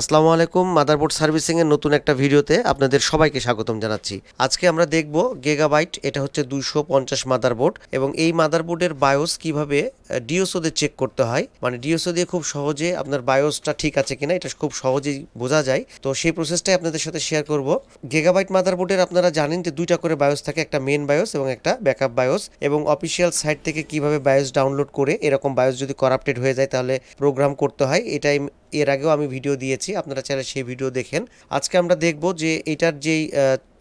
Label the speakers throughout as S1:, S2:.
S1: আসসালামু আলাইকুম motherboard servicing এর নতুন একটা ভিডিওতে আপনাদের সবাইকে স্বাগতম জানাচ্ছি। আজকে আমরা দেখব গেগাবাইট এটা হচ্ছে দুইশো পঞ্চাশ মাদারবোর্ড এবং এই মাদারবোর্ডের বায়োস কীভাবে ডিওসো দিয়ে চেক করতে হয়। মানে ডিওসো দিয়ে খুব সহজে আপনার বায়োসটা ঠিক আছে কিনা, এটা খুব সহজেই বোঝা যায়। তো সেই প্রসেসটাই আপনাদের সাথে শেয়ার করব। গেগাবাইট মাদারবোর্ডের আপনারা জানেন যে দুইটা করে বায়োস থাকে, একটা মেন বায়োস এবং একটা ব্যাকআপ বায়োস এবং অফিসিয়াল সাইট থেকে কীভাবে বায়োস ডাউনলোড করে, এরকম বায়োস যদি করাপ্টেড হয়ে যায় তাহলে প্রোগ্রাম করতে হয়। এটাই এর আগেও আমি ভিডিও দিয়েছি, আপনারা চাইলে সেই ভিডিও দেখেন। আজকে আমরা দেখব যে এটার যেই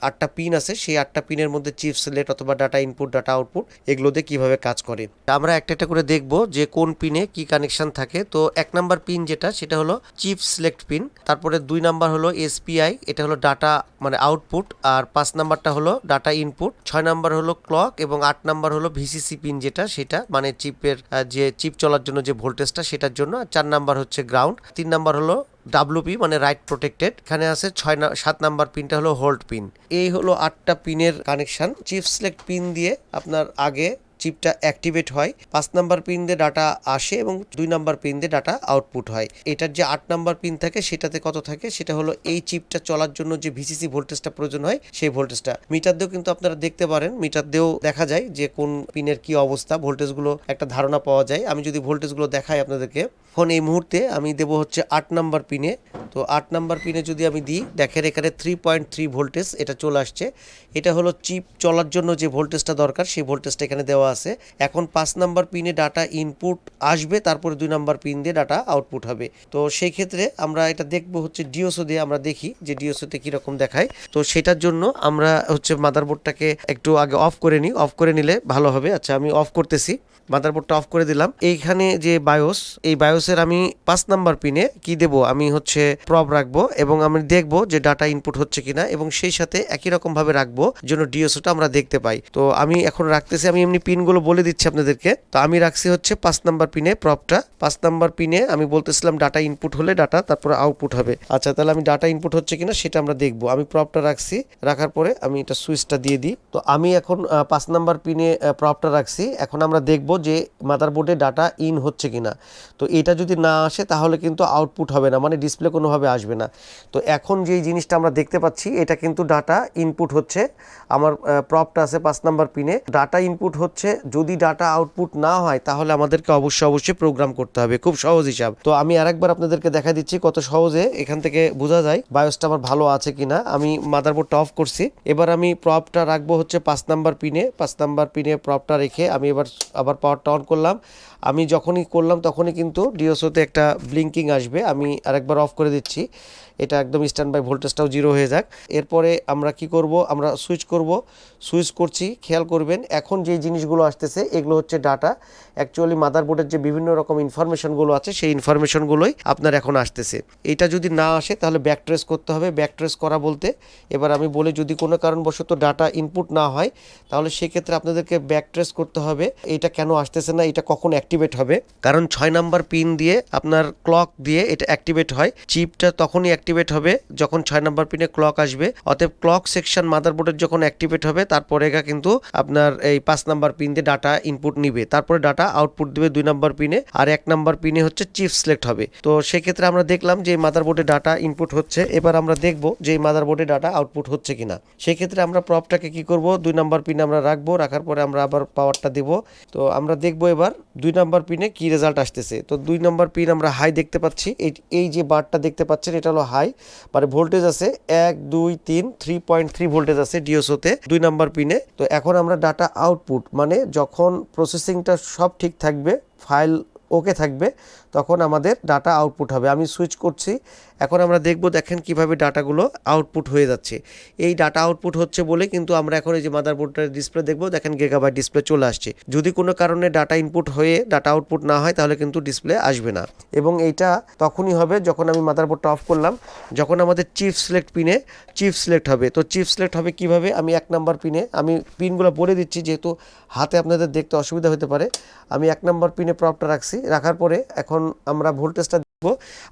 S1: আটটা পিন আছে, সেই আটটা পিনের মধ্যে চিপ সিলেক্ট অথবা ডাটা ইনপুট ডাটা আউটপুট এগুলো দিয়ে কীভাবে কাজ করে। আমরা একটা একটা করে দেখব যে কোন পিনে কি কানেকশন থাকে। তো এক নাম্বার পিন যেটা, সেটা হলো চিপ সিলেক্ট পিন তারপরে দুই নাম্বার হলো এসপিআই এটা হলো ডাটা মানে আউটপুট আর পাঁচ নাম্বারটা হলো ডাটা ইনপুট ছয় নাম্বার হলো ক্লক এবং আট নাম্বার হলো ভিসিসি পিন যেটা, সেটা মানে চিপের যে চিপ চলার জন্য যে ভোল্টেজটা সেটার জন্য চার নাম্বার হচ্ছে গ্রাউন্ড তিন নাম্বার হলো ডাব্লুপি মানে রাইট প্রোটেক্টেড এখানে আছে ছয় সাত নাম্বার পিনটা হলো হোল্ড পিন এই হলো আটটা পিনের কানেকশান চিপ সিলেক্ট পিন দিয়ে আপনার আগে চিপটা অ্যাক্টিভেট হয়, পাঁচ নাম্বার পিন দিয়ে ডাটা আসে এবং দুই নাম্বার পিন দিয়ে ডাটা আউটপুট হয়। এটার যে আট নাম্বার পিন থাকে, সেটাতে কত থাকে? সেটা হলো এই চিপটা চলার জন্য যে ভিসিসি ভোল্টেজটা প্রয়োজন হয়, সেই ভোল্টেজটা মিটার দিয়েও কিন্তু আপনারা দেখতে পারেন, মিটার দিয়েও দেখা যায় যে কোন পিনের কি অবস্থা ভোল্টেজগুলো একটা ধারণা পাওয়া যায়। আমি যদি ভোল্টেজগুলো দেখাই আপনাদেরকে, এখন এই মুহূর্তে আমি দেবো হচ্ছে আট নাম্বার পিনে। তো আট নাম্বার পিনে যদি আমি দিই, দেখেন এখানে থ্রি পয়েন্ট থ্রি ভোল্টেজ এটা চলে আসছে। এটা হলো চিপ চলার জন্য যে ভোল্টেজটা দরকার, সেই ভোল্টেজটা এখানে দেওয়া আছে। এখন পাঁচ নাম্বার পিনে ডাটা ইনপুট আসবে, তারপরে দুই নাম্বার পিন দিয়ে ডাটা আউটপুট হবে। তো সেই ক্ষেত্রে আমরা এটা দেখব হচ্ছে ডিওসো দিয়ে আমরা দেখি যে ডিওসোতে কীরকম দেখায়। তো সেটার জন্য আমরা হচ্ছে মাদারবোর্ডটাকে একটু আগে অফ করে নিই। অফ করে নিলে ভালো হবে। আচ্ছা আমি অফ করতেছি। মাদারবোর্ডটা অফ করে দিলাম। এইখানে যে বায়োস এই বায়োসের আমি পাঁচ নাম্বার পিনে কি দেব? আমি হচ্ছে প্রব রাখব এবং আমি দেখব যে ডাটা ইনপুট হচ্ছে কিনা এবং সেই সাথে একই রকম ভাবে রাখব যেন ডিওসোটা আমরা দেখতে পাই। তো আমি এখন রাখতেছি, আমি এমনি পিনগুলো বলে দিচ্ছি আপনাদেরকে। তো আমি রাখছি হচ্ছে পাঁচ নাম্বার পিনে প্রপটা। পাঁচ নাম্বার পিনে আমি বলতেছিলাম ডাটা ইনপুট হলে ডাটা তারপরে আউটপুট হবে। আচ্ছা তাহলে আমি ডাটা ইনপুট হচ্ছে কিনা সেটা আমরা দেখব। আমি প্রপটা রাখছি। রাখার পরে আমি এটা সুইচটা দিয়ে দিই। তো আমি এখন পাঁচ নাম্বার পিনে প্রপটা রাখছি। এখন আমরা দেখব যে মাদারবোর্ডে ডাটা ইন হচ্ছে কিনা। তো এটা যদি না আসে তাহলে কিন্তু আউটপুট হবে না মানে ডিসপ্লে কোনোভাবে আসবে না। তো এখন যেই জিনিসটা আমরা দেখতে পাচ্ছি, এটা কিন্তু ডাটা ইনপুট হচ্ছে। আমার প্রপটা আছে পাঁচ নাম্বার পিনে। ডাটা ইনপুট হচ্ছে যদি ডাটা আউটপুট না হয়, তাহলে আমাদেরকে অবশ্যই অবশ্যই প্রোগ্রাম করতে হবে। খুব সহজ হিসাব। তো আমি আরেকবার আপনাদেরকে দেখা দিচ্ছি কত সহজে এখান থেকে বোঝা যায় বায়োসটা আমার ভালো আছে কিনা। আমি মাদারবোর্ডটা অফ করছি। এবার আমি প্রপটা রাখব হচ্ছে পাঁচ নাম্বার পিনে পাঁচ নাম্বার পিনে প্রপটা রেখে আমি এবার আবার পাওয়ারটা অন করলাম। আমি যখনই করলাম তখনই কিন্তু ডিওসোতে একটা ব্লিঙ্কিং আসবে, আমি আরেকবার অফ করে দিচ্ছি। এটা একদম স্ট্যান্ড বাই ভোল্টেজটাও জিরো হয়ে যাক। এরপরে আমরা কি করব? আমরা সুইচ করব। সুইচ করছি, খেয়াল করবেন, এখন যেই জিনিসগুলো আসতেছে, এগুলো হচ্ছে ডাটা অ্যাকচুয়ালি মাদারবোর্ডের যে বিভিন্ন রকম ইনফরমেশনগুলো আছে, সেই ইনফরমেশনগুলোই আপনার এখন আসতেছে। এটা যদি না আসে, তাহলে ব্যাক ট্রেস করতে হবে। ব্যাক ট্রেস করা বলতে, এবার আমি বলি যদি কোনো কারণবশত ডাটা ইনপুট না হয়, তাহলে সেক্ষেত্রে আপনাদেরকে ব্যাক ট্রেস করতে হবে। এটা কেন আসতেছে না? এটা কখন অ্যাক্টিভেট হবে। কারণ ছয় নাম্বার পিন দিয়ে আপনার ক্লক দিয়ে এটা অ্যাক্টিভেট হয়। চিপটা তখনই অ্যাক্টিভেট হবে যখন ছয় নাম্বার পিনে ক্লক আসবে। অতএব ক্লক সেকশন মাদারবোর্ডের যখন অ্যাক্টিভেট হবে, তারপরে এগা কিন্তু আপনার এই পাঁচ নাম্বার পিন দিয়ে ডাটা ইনপুট নিবে। তারপরে ডাটা আউটপুট দেবে দুই নাম্বার পিনে আর এক নাম্বার পিনে হচ্ছে চিপ সিলেক্ট হবে। তো সেক্ষেত্রে আমরা দেখলাম যে মাদারবোর্ডে ডাটা ইনপুট হচ্ছে। এবার আমরা দেখব যে মাদারবোর্ডে ডাটা আউটপুট হচ্ছে কিনা। সেক্ষেত্রে আমরা প্রপটাকে কি করব? দুই নাম্বার পিনে আমরা রাখব। রাখার পরে আমরা আবার পাওয়ারটা দেব। তো আমরা দেখব এবার দুই নাম্বার পিনে কি রেজাল্ট আসতেছে? তো দুই নাম্বার পিন আমরা হাই দেখতে পাচ্ছি। এই এই যে বারটা দেখতে পাচ্ছেন, এটা হলো হাই মানে ভোল্টেজ আছে এক, দুই, তিন থ্রি পয়েন্ট থ্রি ভোল্টেজ আছে ডিওসোতে দুই নাম্বার পিনে তো এখন আমরা ডাটা আউটপুট মানে যখন প্রসেসিংটা সব ঠিক থাকবে ফাইল ওকে থাকবে, তখন আমাদের ডাটা আউটপুট হবে। আমি সুইচ করছি, এখন আমরা দেখব, দেখেন কীভাবে ডাটাগুলো আউটপুট হয়ে যাচ্ছে। এই ডাটা আউটপুট হচ্ছে বলে কিন্তু আমরা এখন এই যে মাদারবোর্ডটার ডিসপ্লে দেখব, দেখেন গেগাবাইট ডিসপ্লে চলে আসছে। যদি কোনো কারণে ডাটা ইনপুট হয়ে ডাটা আউটপুট না হয়, তাহলে কিন্তু ডিসপ্লে আসবে না। এবং এইটা তখনই হবে যখন আমি মাদারবোর্ডটা অফ করলাম, যখন আমাদের চিপ সিলেক্ট পিনে চিপ সিলেক্ট হবে। তো চিপ সিলেক্ট হবে কীভাবে? আমি এক নাম্বার পিনে আমি পিনগুলো বলে দিচ্ছি, যেহেতু হাতে আপনাদের দেখতে অসুবিধা হতে পারে। আমি এক নাম্বার পিনে প্রপটা রাখছি। রাখার পরে এখন আমরা ভোল্টেজটা দেখব।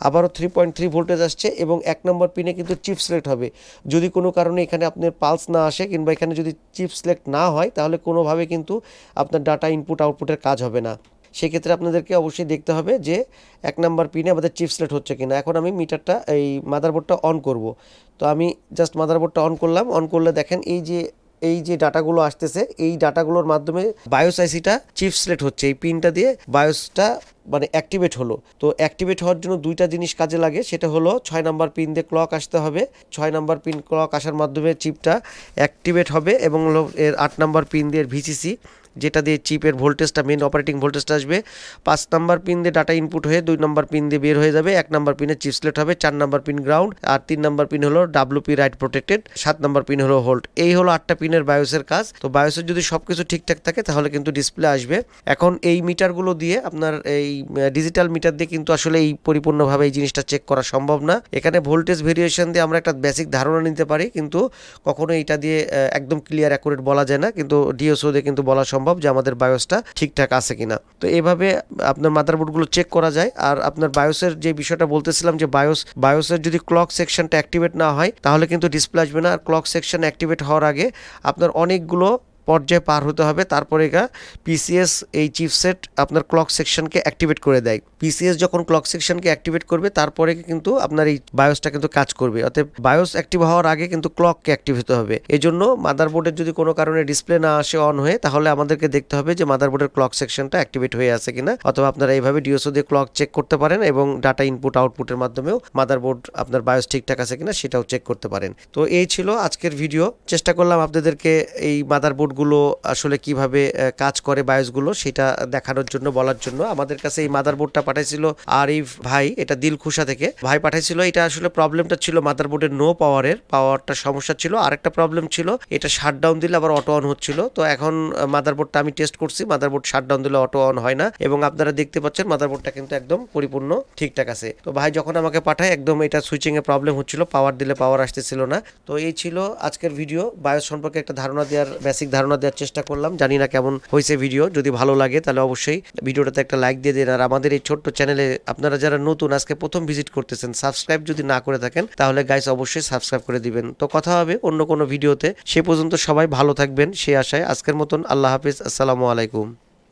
S1: আবারও থ্রি পয়েন্ট থ্রি ভোল্টেজ আসছে এবং এক নম্বর পিনে কিন্তু চিপ সিলেক্ট হবে। যদি কোনো কারণে এখানে আপনার পালস না আসে কিংবা এখানে যদি চিপ সিলেক্ট না হয়, তাহলে কোনোভাবে কিন্তু আপনার ডাটা ইনপুট আউটপুটের কাজ হবে না। সেক্ষেত্রে আপনাদেরকে অবশ্যই দেখতে হবে যে এক নাম্বার পিনে আমাদের চিপ সিলেক্ট হচ্ছে কিনা। এখন আমি মিটারটা এই মাদারবোর্ডটা অন করব। তো আমি জাস্ট মাদারবোর্ডটা অন করলাম। অন করলে দেখেন এই যে এই যে ডাটাগুলো আসতেছে, এই ডাটাগুলোর মাধ্যমে বায়োস আইসিটা চিপসলেট হচ্ছে। এই পিনটা দিয়ে বায়োসটা মানে অ্যাক্টিভেট হলো। তো অ্যাক্টিভেট হওয়ার জন্য দুইটা জিনিস কাজে লাগে। সেটা হলো ছয় নাম্বার পিন দিয়ে ক্লক আসতে হবে। ছয় নাম্বার পিন ক্লক আসার মাধ্যমে চিপটা অ্যাক্টিভেট হবে এবং হলো এর আট নাম্বার পিন দিয়ে ভিসিসি যেটা দিয়ে চিপের ভোল্টেজটা মেন অপারেটিং ভোল্টেজটা আসবে। পাঁচ নাম্বার পিন দিয়ে ডাটা ইনপুট হয়ে দুই নাম্বার পিন দিয়ে বের হয়ে যাবে। এক নাম্বার পিনে চিপসলেট হবে, চার নাম্বার পিন গ্রাউন্ড আর তিন নাম্বার পিন হলো ডাব্লুপি রাইট প্রোটেক্টেড সাত নাম্বার পিন হলো হোল্ড এই হলো আটটা পিনের বায়োসের কাজ। তো বায়োসের যদি সব কিছু ঠিকঠাক থাকে, তাহলে কিন্তু ডিসপ্লে আসবে। এখন এই মিটারগুলো দিয়ে আপনার এই ডিজিটাল মিটার দিয়ে কিন্তু আসলে এই পরিপূর্ণভাবে এই জিনিসটা চেক করা সম্ভব না। এখানে ভোল্টেজ ভেরিয়েশন দিয়ে আমরা একটা বেসিক ধারণা নিতে পারি, কিন্তু কখনো এটা দিয়ে একদম ক্লিয়ার অ্যাকুরেট বলা যায় না। কিন্তু ডিওসও দিয়ে কিন্তু বলা সম্ভব যে আমাদের বায়োসটা ঠিকঠাক আছে কিনা। তো এভাবে আপনার মাদারবোর্ডগুলো চেক করা যায়। আর আপনার বায়োসের যে বিষয়টা বলতেছিলাম যে বায়োস বায়োসের যদি ক্লক সেকশনটা অ্যাক্টিভেট না হয়, তাহলে কিন্তু ডিসপ্লে আসবে না। আর ক্লক সেকশন অ্যাক্টিভেট হওয়ার আগে আপনার অনেকগুলো পর্যায়ে পার হতে হবে। তারপরে গা পিসিএস এই চিপসেট আপনার ক্লক সেকশনকে অ্যাক্টিভেট করে দেয়। পিসিএস যখন ক্লক সেকশনকে অ্যাক্টিভেট করবে, তারপরে কিন্তু আপনার এই বায়োসটা কিন্তু কাজ করবে। অতএব বায়োস অ্যাক্টিভ হওয়ার আগে কিন্তু ক্লককে অ্যাক্টিভ হতে হবে। এই জন্য মাদারবোর্ডের যদি কোনো কারণে ডিসপ্লে না আসে অন হয়ে, তাহলে আমাদেরকে দেখতে হবে যে মাদারবোর্ডের ক্লক সেকশনটা অ্যাক্টিভেট হয়ে আছে কিনা। অথবা আপনারা এইভাবে ডিওসও দিয়ে ক্লক চেক করতে পারেন এবং ডাটা ইনপুট আউটপুটের মাধ্যমেও মাদারবোর্ড আপনার বায়োস ঠিকঠাক আছে কিনা সেটাও চেক করতে পারেন। তো এই ছিল আজকের ভিডিও চেষ্টা করলাম আপনাদেরকে এই মাদারবোর্ডগুলো আসলে কীভাবে কাজ করে বায়োসগুলো সেটা দেখানোর জন্য, বলার জন্য। আমাদের কাছে এই মাদারবোর্ডটা পাঠাইছিল আরিফ ভাই, এটা দিলখুশা থেকে। ভাই পাঠাইছিল, এটা আসলে প্রবলেমটা ছিল মাদারবোর্ডের নো পাওয়ারের পাওয়ারটা সমস্যা ছিল। আরেকটা প্রবলেম ছিল, এটা শাটডাউন দিলে আবার অটো অন হচ্ছিল। তো এখন মাদারবোর্ডটা আমি টেস্ট করছি মাদারবোর্ড শাটডাউন দিলে অটো অন হয় না। এবং আপনারা দেখতে পাচ্ছেন মাদারবোর্ডটা কিন্তু একদম পরিপূর্ণ ঠিকঠাক আছে। তো ভাই যখন আমাকে পাঠায়, একদম এটা সুইচিং এ প্রবলেম হচ্ছিল পাওয়ার দিলে পাওয়ার আসতেছিল না। তো এই ছিল আজকের ভিডিও বায়োস সম্পর্কে একটা ধারণা দেওয়ার বেসিক ধারণা দেওয়ার চেষ্টা করলাম। জানি না কেমন হয়েছে ভিডিও যদি ভালো লাগে তাহলে অবশ্যই ভিডিওটাতে একটা লাইক দিয়ে দিন। আর আমাদের এই ছোট্ট চ্যানেলে আপনারা যারা নতুন, আজকে প্রথম ভিজিট করতেছেন সাবস্ক্রাইব যদি না করে থাকেন, তাহলে গাইস অবশ্যই সাবস্ক্রাইব করে দিবেন। তো কথা হবে অন্য কোনো ভিডিওতে সে পর্যন্ত সবাই ভালো থাকবেন। সে আশায় আজকের মতন আল্লাহ হাফিজ। আসসালামু আলাইকুম।